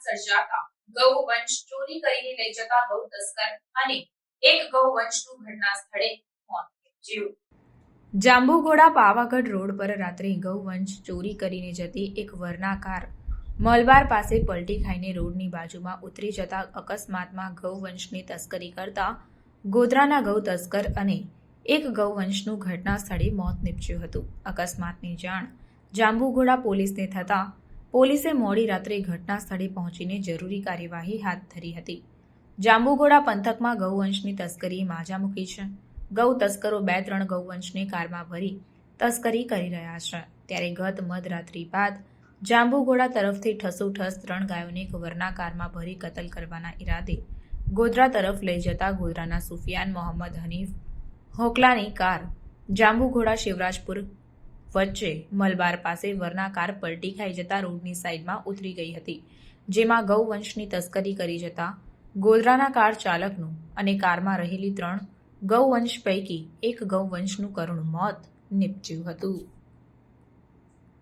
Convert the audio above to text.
સર્જાતા ગૌવંશ ચોરી કરીને લઈ જતા ગૌ તસ્કર અને એક ગૌવંશનું ઘટના સ્થળે મોત નીપજ્યું પાવાગઢ રોડ પર રાત્રે ગૌવંશ ચોરી કરીને જતી એક વર્ણાકાર મલબાર પાસે પલટી ખાઈને રોડની બાજુમાં ઉતરી જતા અકસ્માતમાં ગૌવંશની તસ્કરી કરતા ગોધરાના ગૌ તસ્કર અને એક ગૌવંશનું ઘટના સ્થળે મોત નીપજ્યું હતું. અકસ્માતની જાણ જાંબુઘોડા પોલીસને થતાં પોલીસે મોડી રાત્રે ઘટના સ્થળે પહોંચીને જરૂરી કાર્યવાહી હાથ ધરી હતી. જાંબુઘોડા પંથકમાં ગૌવંશની તસ્કરી માજા મૂકી છે. ગૌ તસ્કરો બે ત્રણ ગૌવંશને કારમાં ભરી તસ્કરી કરી રહ્યા છે. ત્યારે ગત મધરાત્રિ બાદ જાંબુઘોડા તરફથી ઠસોઠસ ત્રણ ગાયોને એક વરના કારમાં ભરી કતલ કરવાના ઈરાદે ગોધરા તરફ લઈ જતા ગોધરાના સુફિયાન મોહમ્મદ હનીફ હોકલાની કાર જાંબુઘોડા શિવરાજપુર વચ્ચે મલબાર પાસે વરના કાર પલટી ખાઈ જતા રોડની સાઈડમાં ઉતરી ગઈ હતી, જેમાં ગૌવંશની તસ્કરી કરી જતા ગોધરાના કાર ચાલકનું અને કારમાં રહેલી ત્રણ ગૌવંશ પૈકી એક ગૌવંશનું કરુણ મોત નીપજ્યું હતું.